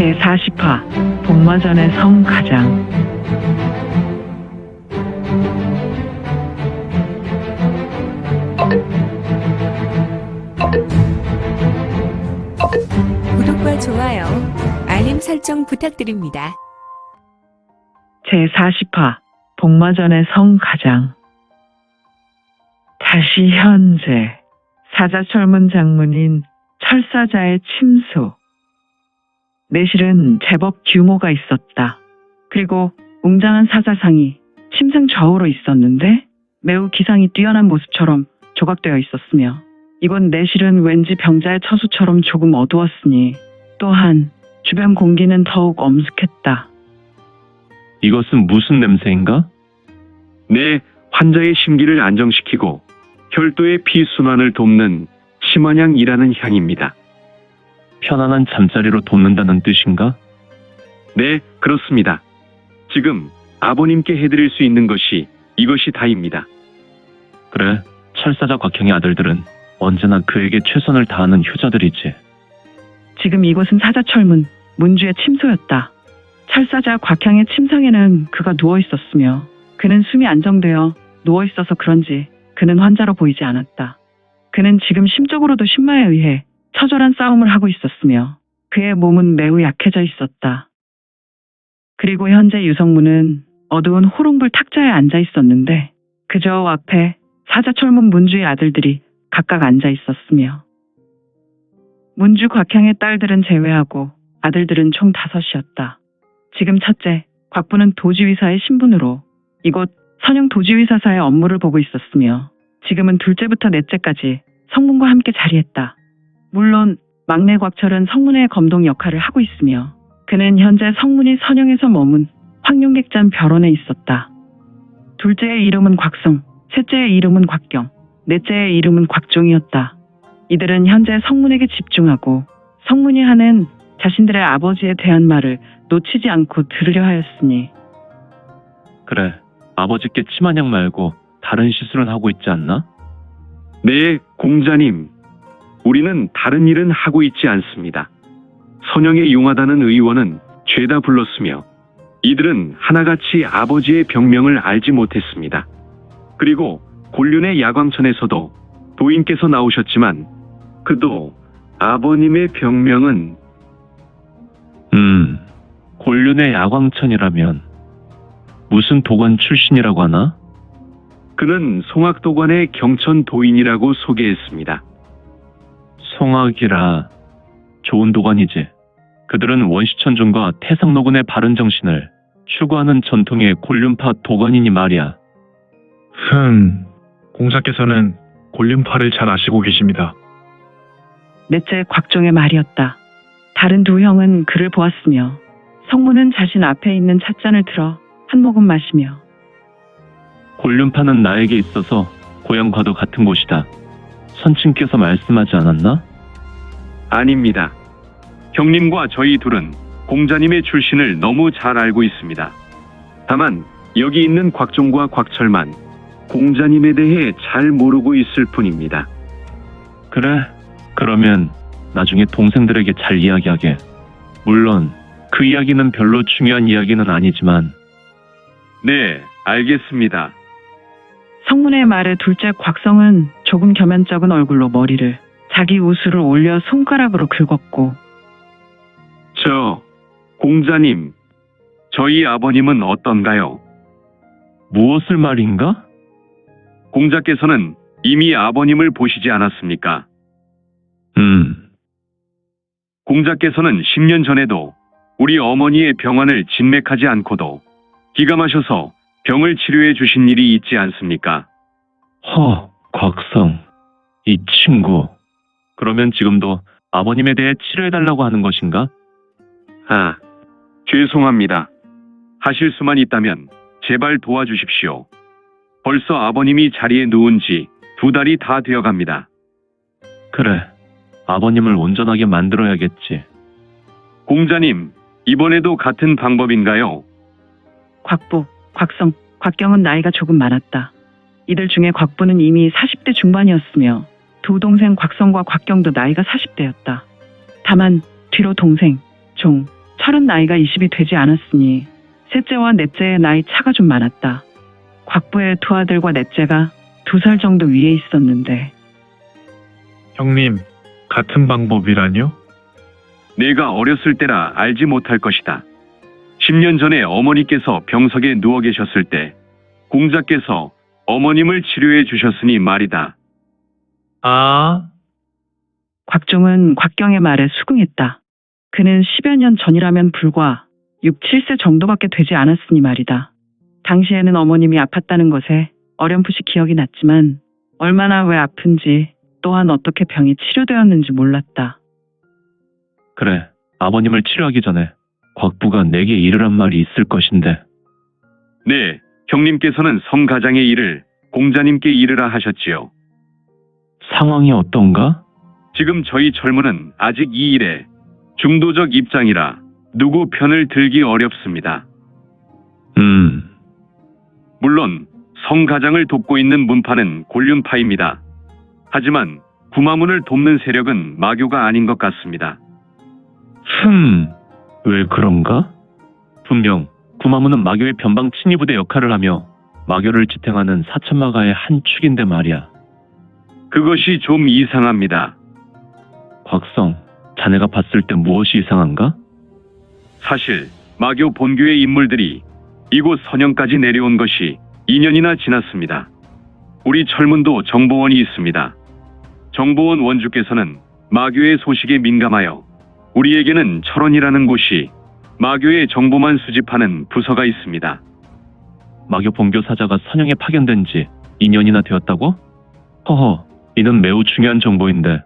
제40화 복마전의 성가장. 구독과 좋아요, 알림 설정 부탁드립니다. 제40화 복마전의 성가장. 다시 현재 사자철문 장문인 철사자의 침소 내실은 제법 규모가 있었다. 그리고 웅장한 사자상이 침상 좌우로 있었는데 매우 기상이 뛰어난 모습처럼 조각되어 있었으며 이곳 내실은 왠지 병자의 처수처럼 조금 어두웠으니 또한 주변 공기는 더욱 엄숙했다. 이것은 무슨 냄새인가? 내 환자의 심기를 안정시키고 혈도의 피순환을 돕는 심환향이라는 향입니다. 편안한 잠자리로 돕는다는 뜻인가? 네, 그렇습니다. 지금 아버님께 해드릴 수 있는 것이 이것이 다입니다. 그래, 철사자 곽형의 아들들은 언제나 그에게 최선을 다하는 효자들이지. 지금 이곳은 사자철문 문주의 침소였다. 철사자 곽향의 침상에는 그가 누워 있었으며 그는 숨이 안정되어 누워 있어서 그런지 그는 환자로 보이지 않았다. 그는 지금 심적으로도 신마에 의해 처절한 싸움을 하고 있었으며 그의 몸은 매우 약해져 있었다. 그리고 현재 유성문은 어두운 호롱불 탁자에 앉아 있었는데 그저 앞에 사자철문 문주의 아들들이 각각 앉아 있었으며 문주 곽향의 딸들은 제외하고 아들들은 총 다섯이었다. 지금 첫째, 곽부는 도지휘사의 신분으로 이곳 선영 도지휘사사의 업무를 보고 있었으며 지금은 둘째부터 넷째까지 성문과 함께 자리했다. 물론 막내 곽철은 성문의 검동 역할을 하고 있으며 그는 현재 성문이 선영에서 머문 황룡객잔 벼론에 있었다. 둘째의 이름은 곽성, 셋째의 이름은 곽경, 넷째의 이름은 곽종이었다. 이들은 현재 성문에게 집중하고 성문이 하는 자신들의 아버지에 대한 말을 놓치지 않고 들으려 하였으니 그래, 아버지께 치마냥 말고 다른 시술은 하고 있지 않나? 네, 공자님. 우리는 다른 일은 하고 있지 않습니다. 선영에 용하다는 의원은 죄다 불렀으며 이들은 하나같이 아버지의 병명을 알지 못했습니다. 그리고 곤륜의 야광천에서도 도인께서 나오셨지만 그도 아버님의 병명은 음, 곤륜의 야광천이라면 무슨 도관 출신이라고 하나? 그는 송악도관의 경천 도인이라고 소개했습니다. 송악이라 좋은 도관이지. 그들은 원시천종과 태상노군의 바른 정신을 추구하는 전통의 곤륜파 도관이니 말이야. 흠, 공자께서는 골륜파를 잘 아시고 계십니다. 넷째 곽종의 말이었다. 다른 두 형은 그를 보았으며 성문은 자신 앞에 있는 찻잔을 들어 한 모금 마시며 곤륜파는 나에게 있어서 고향과도 같은 곳이다. 선친께서 말씀하지 않았나? 아닙니다. 형님과 저희 둘은 공자님의 출신을 너무 잘 알고 있습니다. 다만 여기 있는 곽종과 곽철만 공자님에 대해 잘 모르고 있을 뿐입니다. 그래. 그러면 나중에 동생들에게 잘 이야기하게. 물론 그 이야기는 별로 중요한 이야기는 아니지만 네, 알겠습니다. 성문의 말에 둘째 곽성은 조금 겸연쩍은 얼굴로 머리를 자기 우수를 올려 손가락으로 긁었고 저 공자님, 저희 아버님은 어떤가요? 무엇을 말인가? 공자께서는 이미 아버님을 보시지 않았습니까? 음, 공자께서는 10년 전에도 우리 어머니의 병환을 진맥하지 않고도 기가 마셔서 병을 치료해 주신 일이 있지 않습니까? 허, 곽성. 이 친구. 그러면 지금도 아버님에 대해 치료해달라고 하는 것인가? 아, 죄송합니다. 하실 수만 있다면 제발 도와주십시오. 벌써 아버님이 자리에 누운 지 두 달이 다 되어 갑니다. 그래. 아버님을 온전하게 만들어야겠지. 공자님, 이번에도 같은 방법인가요? 곽부, 곽성, 곽경은 나이가 조금 많았다. 이들 중에 곽부는 이미 40대 중반이었으며 두 동생 곽성과 곽경도 나이가 40대였다. 다만 뒤로 동생, 종, 철은 나이가 20이 되지 않았으니 셋째와 넷째의 나이 차가 좀 많았다. 곽부의 두 아들과 넷째가 두 살 정도 위에 있었는데 형님, 같은 방법이라뇨? 내가 어렸을 때라 알지 못할 것이다. 10년 전에 어머니께서 병석에 누워 계셨을 때 공자께서 어머님을 치료해 주셨으니 말이다. 아, 곽종은 곽경의 말에 수긍했다. 그는 10여 년 전이라면 불과 6, 7세 정도밖에 되지 않았으니 말이다. 당시에는 어머님이 아팠다는 것에 어렴풋이 기억이 났지만 얼마나 왜 아픈지 또한 어떻게 병이 치료되었는지 몰랐다. 그래, 아버님을 치료하기 전에 곽부가 내게 이르란 말이 있을 것인데 네, 형님께서는 성가장의 일을 공자님께 이르라 하셨지요. 상황이 어떤가? 지금 저희 젊은은 아직 이 일에 중도적 입장이라 누구 편을 들기 어렵습니다. 음, 물론 성가장을 돕고 있는 문파는 곤륜파입니다. 하지만 구마문을 돕는 세력은 마교가 아닌 것 같습니다. 흠, 왜 그런가? 분명 구마모는 마교의 변방 친위부대 역할을 하며 마교를 지탱하는 사천마가의 한 축인데 말이야. 그것이 좀 이상합니다. 곽성, 자네가 봤을 때 무엇이 이상한가? 사실 마교 본교의 인물들이 이곳 선영까지 내려온 것이 2년이나 지났습니다. 우리 철문도 정보원이 있습니다. 정보원 원주께서는 마교의 소식에 민감하여 우리에게는 철원이라는 곳이 마교의 정보만 수집하는 부서가 있습니다. 마교 본교 사자가 선영에 파견된 지 2년이나 되었다고? 허허, 이는 매우 중요한 정보인데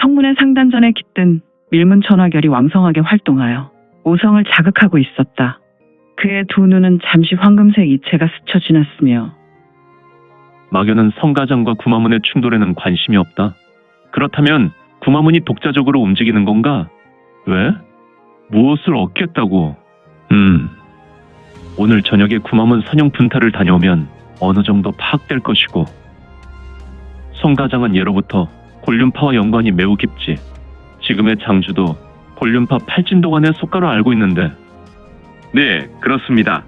성문의 상단전에 깃든 밀문 천화결이 왕성하게 활동하여 오성을 자극하고 있었다. 그의 두 눈은 잠시 황금색 이체가 스쳐 지났으며 마교는 성가장과 구마문의 충돌에는 관심이 없다. 그렇다면 구마문이 독자적으로 움직이는 건가? 왜? 무엇을 얻겠다고? 음. 오늘 저녁에 구마문 선영 분타를 다녀오면 어느 정도 파악될 것이고. 성가장은 예로부터 곤륜파와 연관이 매우 깊지. 지금의 장주도 곤륜파 팔진도관의 속가로 알고 있는데 네, 그렇습니다.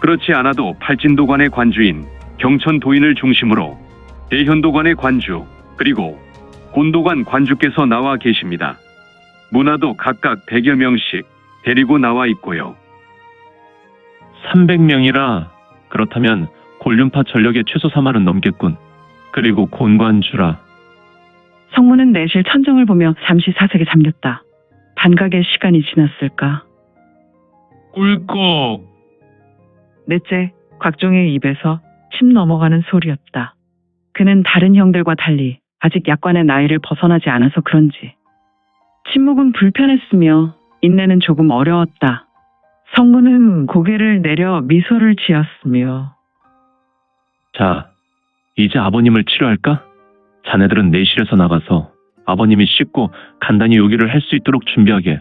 그렇지 않아도 팔진도관의 관주인 경천 도인을 중심으로 대현도관의 관주 그리고 곤도관 관주께서 나와 계십니다. 문화도 각각 100여 명씩 데리고 나와 있고요. 300명이라 그렇다면 곤륜파 전력의 최소 3할은 넘겠군. 그리고 곤관주라. 성문은 내실 천정을 보며 잠시 사색에 잠겼다. 반각의 시간이 지났을까? 꿀꺽. 넷째, 곽종의 입에서 침 넘어가는 소리였다. 그는 다른 형들과 달리 아직 약관의 나이를 벗어나지 않아서 그런지 침묵은 불편했으며 인내는 조금 어려웠다. 성문은 고개를 내려 미소를 지었으며 자, 이제 아버님을 치료할까? 자네들은 내실에서 나가서 아버님이 씻고 간단히 요기를 할 수 있도록 준비하게.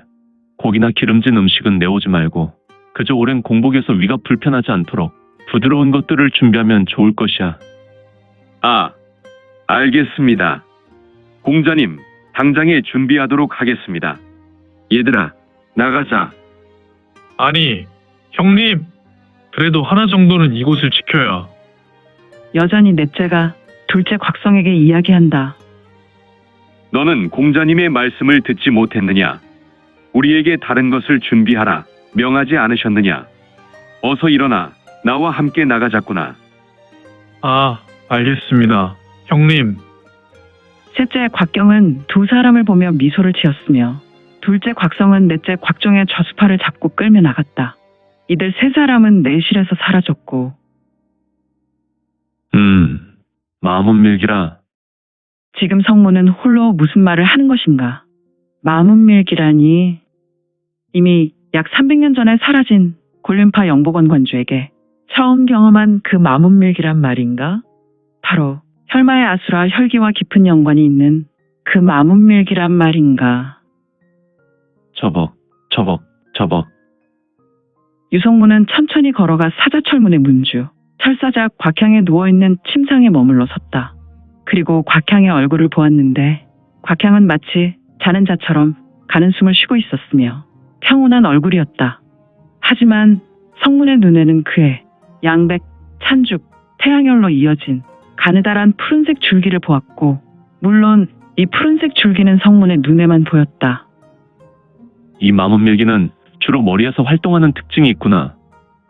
고기나 기름진 음식은 내오지 말고 그저 오랜 공복에서 위가 불편하지 않도록 부드러운 것들을 준비하면 좋을 것이야. 아, 알겠습니다. 공자님, 당장에 준비하도록 하겠습니다. 얘들아, 나가자. 아니, 형님. 그래도 하나 정도는 이곳을 지켜야. 여전히 넷째가 둘째 곽성에게 이야기한다. 너는 공자님의 말씀을 듣지 못했느냐? 우리에게 다른 것을 준비하라. 명하지 않으셨느냐? 어서 일어나. 나와 함께 나가자꾸나. 아, 알겠습니다. 형님, 셋째 곽경은 두 사람을 보며 미소를 지었으며 둘째 곽성은 넷째 곽종의 저수파를 잡고 끌며 나갔다. 이들 세 사람은 내실에서 사라졌고 음, 마음은 밀기라. 지금 성문은 홀로 무슨 말을 하는 것인가? 마음은 밀기라니 이미 약 300년 전에 사라진 곤륜파 영복원 관주에게 처음 경험한 그 마음은 밀기란 말인가? 바로 혈마의 아수라 혈기와 깊은 연관이 있는 그 마음은 밀기란 말인가? 저벅, 저벅, 저벅. 유성문은 천천히 걸어가 사자철문의 문주, 철사자 곽향에 누워있는 침상에 머물러 섰다. 그리고 곽향의 얼굴을 보았는데 곽향은 마치 자는 자처럼 가는 숨을 쉬고 있었으며 평온한 얼굴이었다. 하지만 성문의 눈에는 그의 양백, 찬죽, 태양열로 이어진 가느다란 푸른색 줄기를 보았고, 물론 이 푸른색 줄기는 성문의 눈에만 보였다. 이 마문밀기는 주로 머리에서 활동하는 특징이 있구나.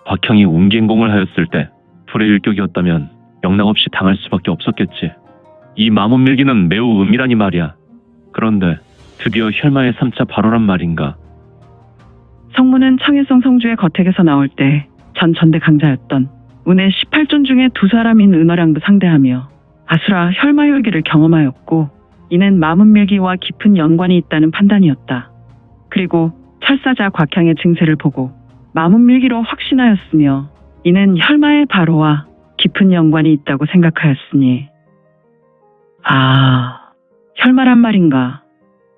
곽형이 운기행공을 하였을 때 불의 일격이었다면 영락없이 당할 수밖에 없었겠지. 이 마문밀기는 매우 은밀하니 말이야. 그런데 드디어 혈마의 3차 바로란 말인가. 성문은 청해성 성주의 거택에서 나올 때 전 전대 강자였던 운의 18존 중에 두 사람인 은어량도 상대하며 아수라 혈마혈기를 경험하였고 이는 마문밀기와 깊은 연관이 있다는 판단이었다. 그리고 철사자 곽향의 증세를 보고 마문밀기로 확신하였으며 이는 혈마의 바로와 깊은 연관이 있다고 생각하였으니. 아 혈마란 말인가?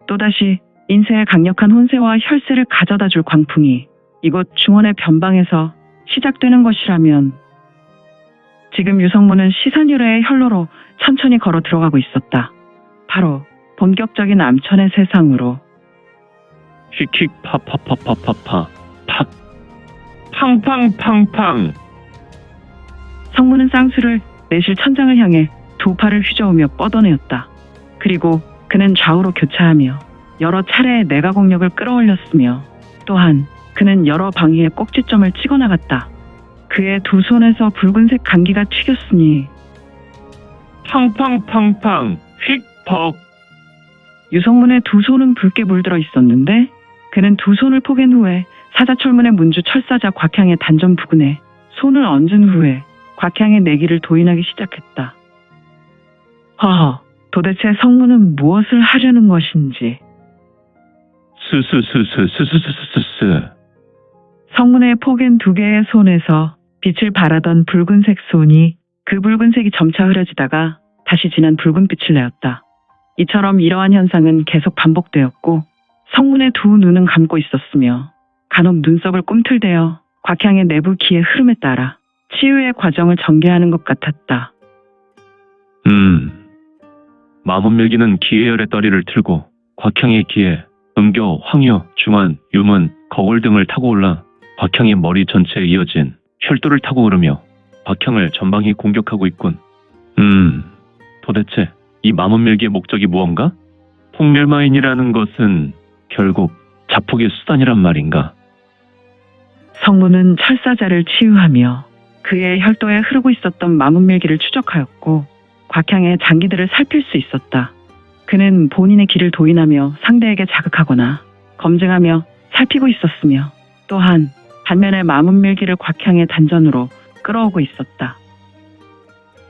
또다시 인세의 강력한 혼세와 혈세를 가져다 줄 광풍이 이곳 중원의 변방에서 시작되는 것이라면 지금 유성문은 시선유래의 혈로로 천천히 걸어 들어가고 있었다. 바로 본격적인 암천의 세상으로. 휙휙 파파파파파파. 팍 팡팡팡팡 성문은 쌍수를 내실 천장을 향해 두 팔을 휘저으며 뻗어내었다. 그리고 그는 좌우로 교차하며 여러 차례 내가 공력을 끌어올렸으며 또한 그는 여러 방위의 꼭지점을 찍어 나갔다. 그의 두 손에서 붉은색 감기가 튀겼으니 팡팡팡팡 휙퍽 유성문의 두 손은 붉게 물들어 있었는데 그는 두 손을 포갠 후에 사자철문의 문주 철사자 곽향의 단전 부근에 손을 얹은 후에 곽향의 내기를 도인하기 시작했다. 허허, 도대체 성문은 무엇을 하려는 것인지 스스스스스스스스스 성문의 포갠 두 개의 손에서 빛을 발하던 붉은색 손이 그 붉은색이 점차 흐려지다가 다시 진한 붉은빛을 내었다. 이처럼 이러한 현상은 계속 반복되었고 성문의 두 눈은 감고 있었으며 간혹 눈썹을 꿈틀대어 곽향의 내부 기의 흐름에 따라 치유의 과정을 전개하는 것 같았다. 음 마문밀기는 기해열의 떠리를 틀고 곽향의 기에 음교, 황유, 중환, 유문, 거울 등을 타고 올라 곽향의 머리 전체에 이어진 혈도를 타고 오르며 곽향을 전방위 공격하고 있군. 음, 도대체 이 마문밀기의 목적이 무언가? 폭멸마인이라는 것은 결국 자폭의 수단이란 말인가? 성문은 철사자를 치유하며 그의 혈도에 흐르고 있었던 마문밀기를 추적하였고 곽향의 장기들을 살필 수 있었다. 그는 본인의 길을 도인하며 상대에게 자극하거나 검증하며 살피고 있었으며 또한 반면에 마문밀기를 곽향의 단전으로 끌어오고 있었다.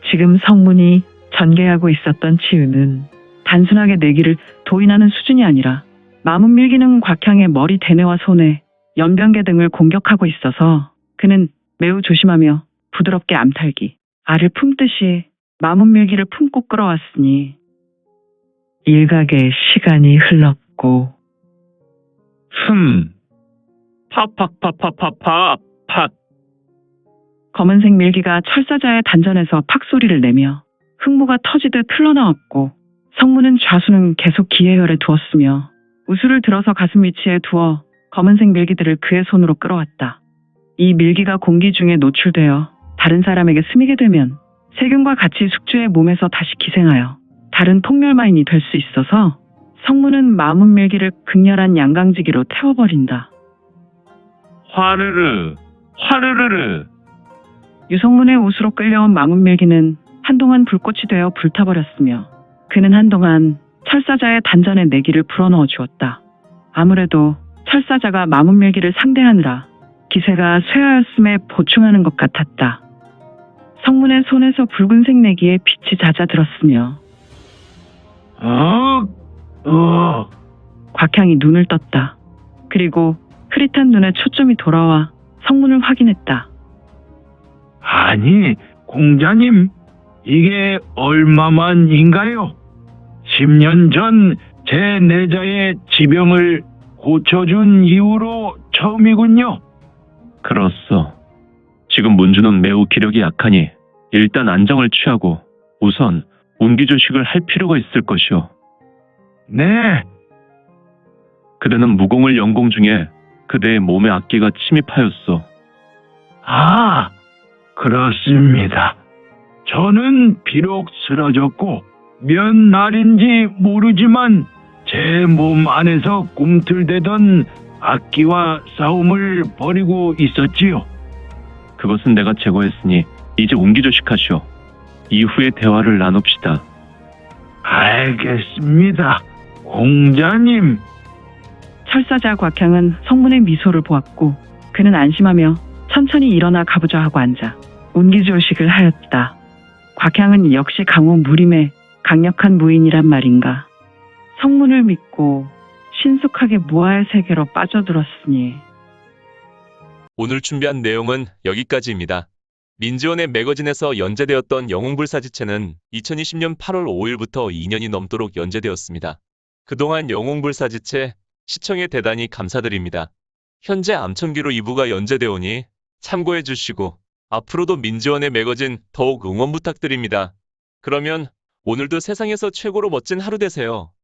지금 성문이 전개하고 있었던 치유는 단순하게 내기를 도인하는 수준이 아니라 마문밀기는 곽향의 머리 대뇌와 손에 연변계 등을 공격하고 있어서 그는 매우 조심하며 부드럽게 암탈기, 알을 품듯이 마문밀기를 품고 끌어왔으니 일각의 시간이 흘렀고 흠, 파팍파파파파 팍. 검은색 밀기가 철사자의 단전에서 팍 소리를 내며 흙무가 터지듯 흘러나왔고 성문은 좌수는 계속 기해열에 두었으며 우수를 들어서 가슴 위치에 두어 검은색 밀기들을 그의 손으로 끌어왔다. 이 밀기가 공기 중에 노출되어 다른 사람에게 스미게 되면 세균과 같이 숙주의 몸에서 다시 기생하여 다른 폭멸마인이 될 수 있어서 성문은 마문 밀기를 극렬한 양강지기로 태워버린다. 화르르, 화르르르. 유성문의 우수로 끌려온 마문 밀기는 한동안 불꽃이 되어 불타버렸으며 그는 한동안 철사자의 단전에 내기를 불어넣어 주었다. 아무래도 철사자가 마문밀기를 상대하느라 기세가 쇠하였음에 보충하는 것 같았다. 성문의 손에서 붉은색 내기에 빛이 잦아들었으며 어, 어, 곽향이 눈을 떴다. 그리고 흐릿한 눈에 초점이 돌아와 성문을 확인했다. 아니, 공자님, 이게 얼마만인가요? 10년 전 제 내자의 지병을 고쳐준 이후로 처음이군요. 그렇소. 지금 문주는 매우 기력이 약하니 일단 안정을 취하고 우선 운기조식을 할 필요가 있을 것이오. 네, 그대는 무공을 연공 중에 그대의 몸에 악기가 침입하였소. 아, 그렇습니다. 저는 비록 쓰러졌고 몇 날인지 모르지만 제 몸 안에서 꿈틀대던 악기와 싸움을 벌이고 있었지요. 그것은 내가 제거했으니 이제 웅기조식하시오. 이후에 대화를 나눕시다. 알겠습니다. 공자님, 철사자 곽향은 성문의 미소를 보았고 그는 안심하며 천천히 일어나 가보자 하고 앉아 운기조식을 하였다. 곽향은 역시 강호 무림의 강력한 무인이란 말인가. 성문을 믿고 신속하게 무아의 세계로 빠져들었으니 오늘 준비한 내용은 여기까지입니다. 민지원의 매거진에서 연재되었던 영웅불사지체는 2020년 8월 5일부터 2년이 넘도록 연재되었습니다. 그동안 영웅불사지체 시청에 대단히 감사드립니다. 현재 암천기로 2부가 연재되오니 참고해 주시고 앞으로도 민지원의 매거진 더욱 응원 부탁드립니다. 그러면 오늘도 세상에서 최고로 멋진 하루 되세요.